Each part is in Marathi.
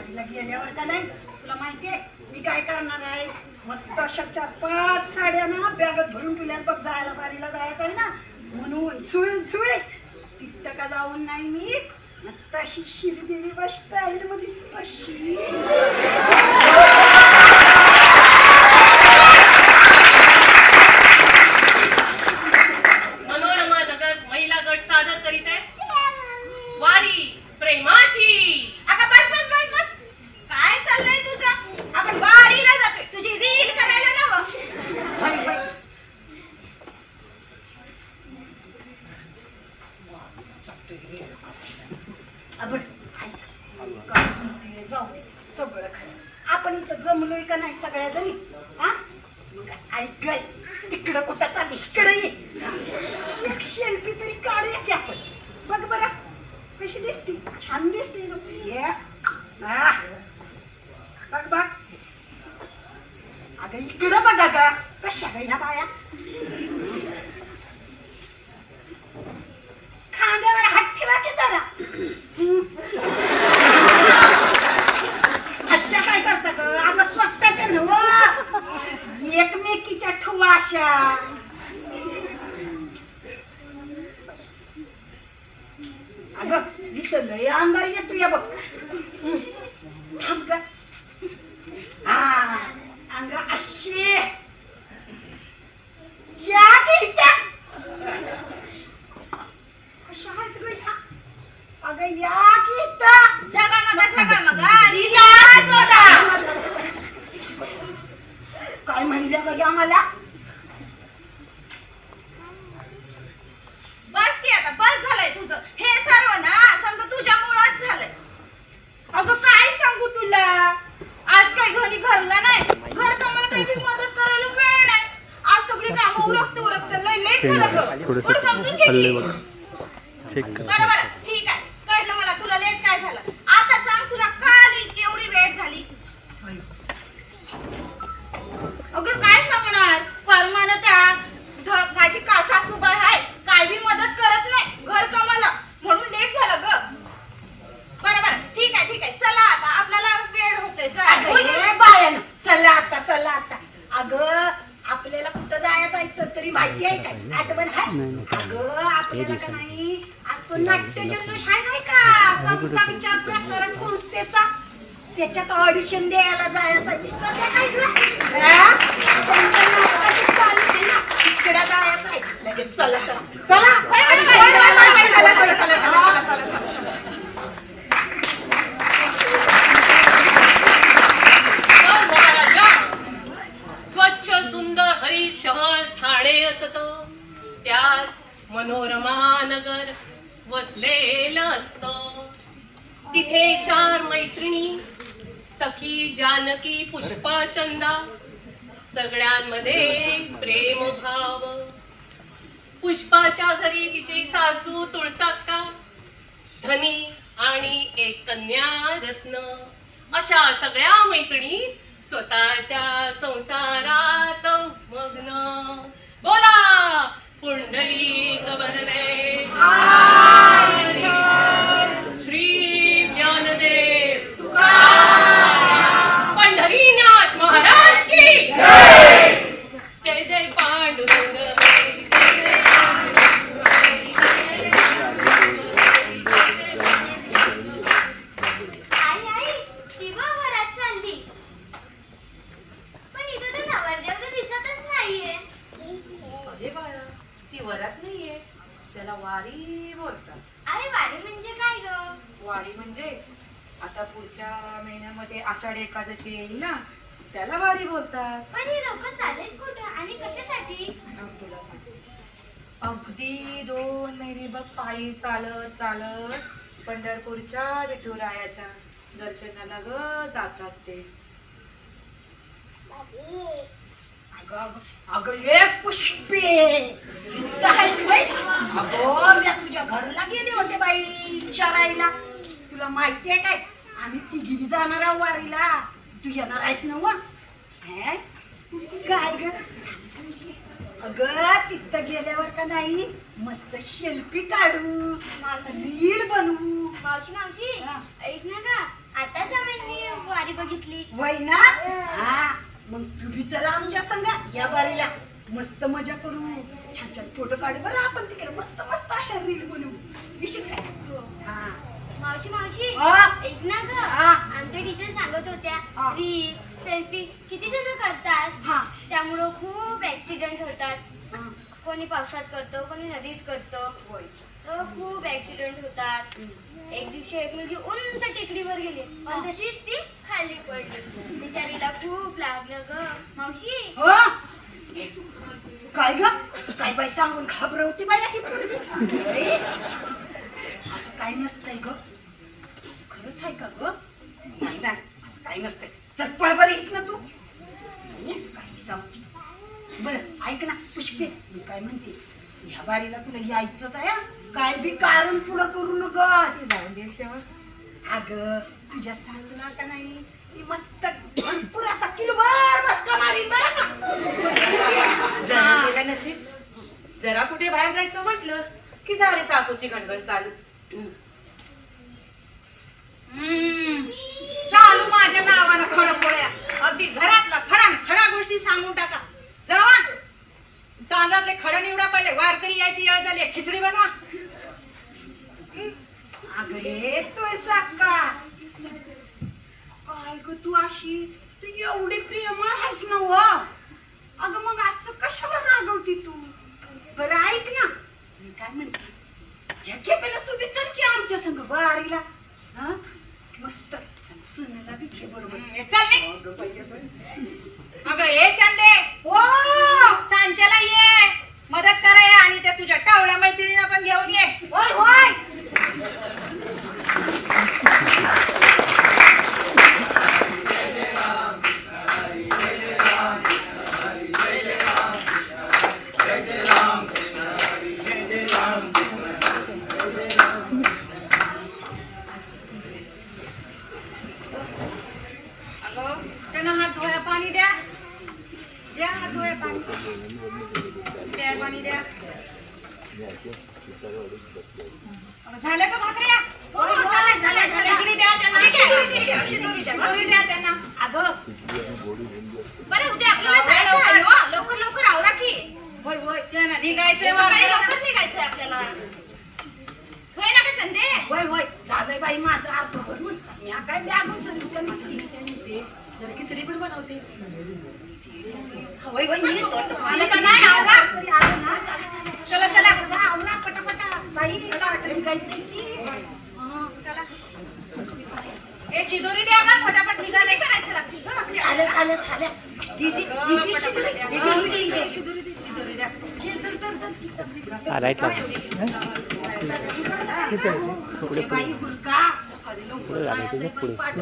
वारीला गेल्यावर का नाही? तुला माहितीये मी काय करणार आहे? मस्त अशाच्या पाच साड्या ना बॅगत भरून पिल्यात बघ जायला बारीला जायचं आहे ना? म्हणून चुळ चुळ तिथं का जाऊन नाही मी मस्त अशी शिरदेवी बस आहे मध्ये बघ बघ. आता इकडं बघा का कशा ह्या आमदार येतो या बघ. थांब ग. अंग या काय म्हणल्या बघ आम्हाला बस की आता बस झालंय तुझं. हे सर्व ना थोडेसे खाल्ले बघा. चेक करा आज तो नाट्यजन्मश आहे नाही का? समता विचार प्रसारक संस्थेचा. त्याच्यात ऑडिशन द्यायला जायचा. विसर काय जायचं चला चला चला. जानकी पुष्पा चंदा सगळ्यांमध्ये प्रेम भाव पुष्पाच्या घरी तिचे सासू तुळसाक्का धनी आणि एक कन्या रत्न. अशा सगळ्या मैत्रिणी स्वतःच्या संसारात मग्न. बोला पुंडली कबर रे एकादशी येईल ना? त्याला वारी बोलतात. पण ही लोक चालेल कुठं? आणि कशासाठी? थांब तुला सांगते. अगदी दोन महिने बघ पायी चालत चालत पंढरपूरच्या विठुरायाच्या दर्शनाला ग जातात ते. अगं अगं अगं ये पुष्पे! इथं आहेस बाई? अगं मी तुझ्या घरला गेले होते बाई विचारायला. तुला माहिती आहे काय? आम्ही तिघी बी जाणार आहोत वारीला. तू येणार आहेस ना वा हे? काय ग? अगं तिथं गेल्यावर का नाही मस्त शेल्फी काढू रील बनवू. मावशी मावशी. हा. ऐक ना का आताच आम्ही वारी बघितली. वय ना हा. मग तुम्ही चला आमच्या संगा या बारीला मस्त मजा करू. छान छान फोटो काढू. बरं आपण तिकडे मस्त मस्त अशा रील बनवू. येशील काय? हा. मावशी मावशी हा. ऐक ना ग. हा. आमच्या टीचर सांगत होत्या. रील सेल्फी किती जण करतात? हा. त्यामुळं खूप ऍक्सिडेंट होतात. हा. कोणी पावसात करतो कोणी नदीत करतो. होय. तर खूप ऍक्सिडेंट होतात. एक दिवशी एक मुलगी उंच टेकडीवर गेली पण तशीच ती खाली पडली. बिचारीला खूप लागलं ग. मावशी? हो? काय ग? असं काय बाई सांगून घाबरवती बाई पोरगी? अरे, असं काय नसतंय ग. असं आहे का ग नाही ना असं काही नसतंय. तर पळ बरं येस ना तू काही सांगते बरं ऐक ना पुष्पे मी काय म्हणते? ह्या बारीला तुला यायचंच आहे काय बी कारण पुढं करू नका. ते जाऊन देईल तेव्हा. अगं तुझ्या सासूला का नाही. ती मस्त भरपूर असा किलोभर मस्का मारीन बरं का. जरा गेला नशीब? जरा कुठे बाहेर जायचं म्हटलं की झाली सासूची घणघण चालू. चालू माझ्या नावानं खडं पोळ्या अगदी घरातला खडा खडा गोष्टी सांगून टाका. जावा. तांदळातले खड निवडा पहिले वारकरी यायची येळ झाली खिचडी बनवा. अगं येतोय साका काय ग तू अशी? तू एवढी प्रेमळ आहेस ना व? अगं मग असं कशाला रागवती तू? बरं ऐक ना. मी काय म्हणते? या खेपेला तू विचार की आमच्या संग वारीला. हा? मस्त. आणि सुनेला बी घे बरोबर. हे चल निघ. अगं ये चंदे. ओ द्या पाणी पाणी द्या अगं, का. भाकऱ्या हो होय, झाल्या, झाल्या. इकडे द्या त्यांना शिदोरी द्या, शिदोरी द्या दोरी द्या त्यांना अगं बरं उद्या आपल्याला जायचं आहे. हो. लवकर लवकर आवरा की. होय होय त्यांना निघायचंय सकाळी लवकर निघायचंय आपल्याला. होय ना का चंदे होय. होय झालंय बाई माझं अर्थ भरून मी काय बॅग उचलली जरा खिचडी पण बनवते. चला चला। आवरा पटापटा बाई निघायचंय की। हं, चला। ए शिदोरी द्या का फटाफट निघा नाही करायची लागतील गं आपल्या. झालं झालं झालं दीदी दीदी शिदोरी दे, शिदोरी शिदोरी द्या. धर, धर, तिचं दे. हा? राईट हे बाई हुलका अरे लवकर जायचंय, पण पाठ-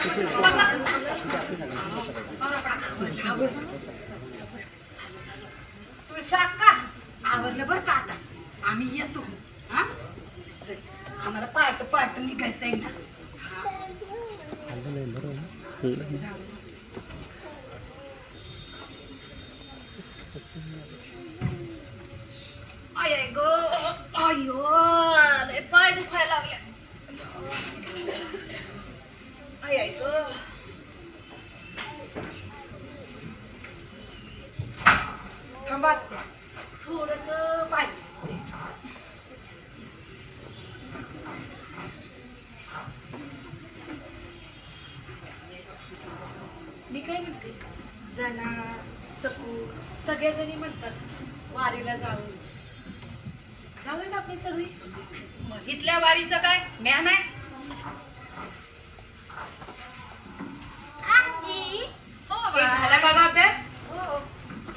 पाठ निघायचंय. हं? समजतंय? सावराला बोलव. तू शाका आवरलं बरं का आता आम्ही येतो हा चल, आम्हाला पाठ पाठ निघायचंय ना आय आय ग अयो लय पाय दुखायला लागले आय आय ग थांबा थोडस पाहिजे मी काय म्हणते जना सकू सगळ्याजणी म्हणतात वारीला जाऊ जाऊया ना आपण सगळी इथल्या वारीचं काय? म्या नाही आजी. हो ते बाळा. झाला का ग अभ्यास? हो.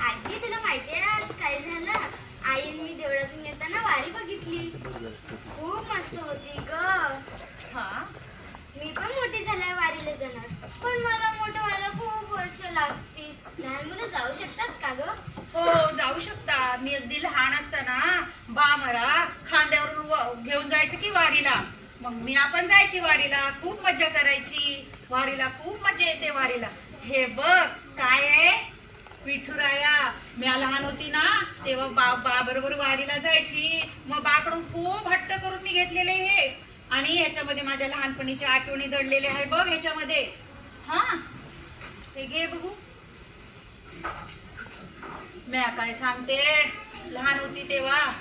आजी तुला माहितीये ना आज काय झालं? आई आणि मी देवळातून येताना वारी बघितली. खूप मस्त होती ग. हा? मी पण मोठी झाल्यावर वारीला जाणार. पण मला मोठं व्हायला खूप वर्ष लागतील. लहान मुलं जाऊ शकतात का ग? हो जाऊ शकता. मी अगदी लहान असताना बामरा खांद्यावरून खांद्यावर घेऊन जायचं की वारीला? मग मी आपण जायची वारीला. खूप मजा करायची. वारीला खूप मजा येते वारीला. हे बघ काय आहे? विठुराया. मी लहान होती ना तेव्हा बा बा बरोबर वारीला जायची. मग बाकडून खूप हट्ट करून मी घेतलेले हे. आणि ह्याच्यामध्ये माझ्या लहानपणीच्या आठवणी दडलेल्या आहे बघ ह्याच्यामध्ये हा? हे घे बघू. म्या काय सांगते? लहान होती तेव्हा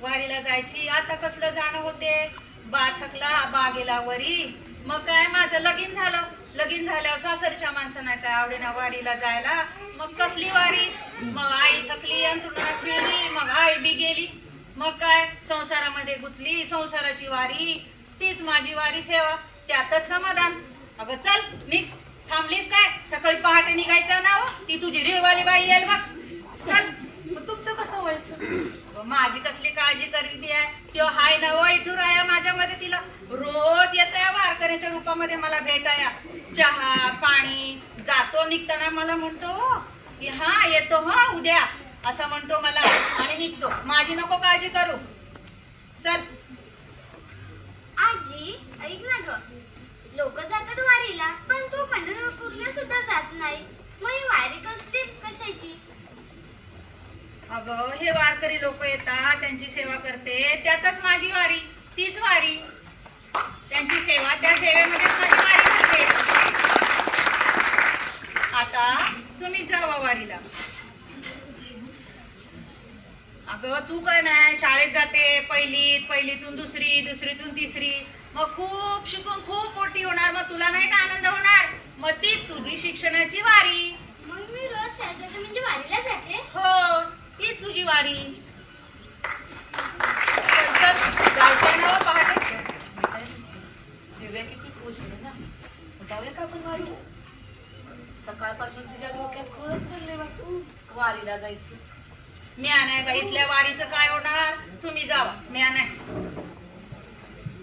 वाडीला जायची. आता कसलं जाणं होते? बा थकला बा गेला वरी. मग काय? माझं लगीन झालं. लगीन झाल्यावर सासरच्या माणसांना काय आवडेना वाडीला जायला? मग कसली वारी? मग आई थकली अंतरुणात फिरली मग आई बी गेली. मग काय? संसारामध्ये गुतली संसाराची वारी. तीच माझी वारी सेवा. त्यातच समाधान. अगं चल मी थांबलीस काय? सकाळी पहाटे निघायचं ना हो? ती तुझी रिळवाली बाई येईल बघ. तुमचं कसं व्हायचं? माझी कसली काळजी करीत आहे. तो हाय नव इथून आहे माझ्या मदतीला रोज येतोय या वारकऱ्याच्या रूपामध्ये मला भेटाया चहा पाणी जातो निघताना मला म्हणतो की हा येतो हा उद्या. असं म्हणतो मला आणि निघतो. माझी नको काळजी करू. चल. आजी ऐक ना ग. लोक जातात वारीला पण तू पंढरपूरला सुद्धा जात नाही. मग वारी कसली कशाची? अगं हे वारकरी लोक येतात त्यांची सेवा करते. त्यातच माझी वारी तीच वारी. त्यांची सेवा त्या सेवेमध्येच माझी वारी करते? आता तुम्ही जावा वारीला. अगं तू काय नाही शाळेत जाते पहिलीत पहिलीतून दुसरी दुसरीतून तिसरी. मग खूप शिकून खूप मोठी होणार मग तुला नाही का आनंद होणार? मग ती तुझी शिक्षणाची वारी. मग मी रोज शाळेत जाते म्हणजे वारीला जाते? हो. ती तुझी वाडी जायचं चल, पहाटे. दिव्या किती खुश आहे ना. जाऊया का आपण वाडी सकाळपासून तिच्या डोक्यात खरंच लागले बापू वारीला जायचं. मी नाही का इथल्या वारीचं काय होणार? तुम्ही जावा. मी नाही पुष्पे अगं, पुष्पे गुरकला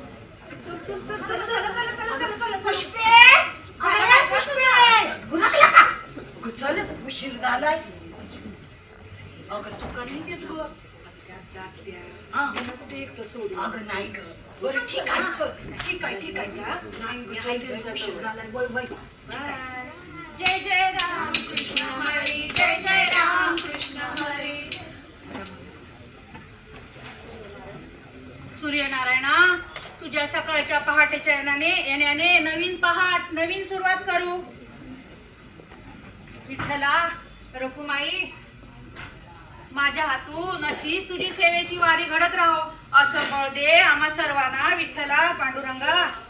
का अगं, चल उशीर झालाय. अगं तू का निघेस ग? हा. अगं नाही ग. बरं ठीक आहे चल. ठीक आहे ठीक आहे. उशीर झालाय. बोल बाई ठीक आहे. जय जय राम कृष्ण हरी जय जय राम कृष्ण हरी. सूर्यनारायणा तुझ्या सकाळच्या पहाटेच्या येण्याने येण्याने नवीन पहाट नवीन सुरुवात करू. विठ्ठला रखुमाई माझ्या हातून नक्कीच तुझी सेवेची वारी घडत राहो. असं बळ दे आम्हा सर्वांना विठ्ठला पांडुरंगा.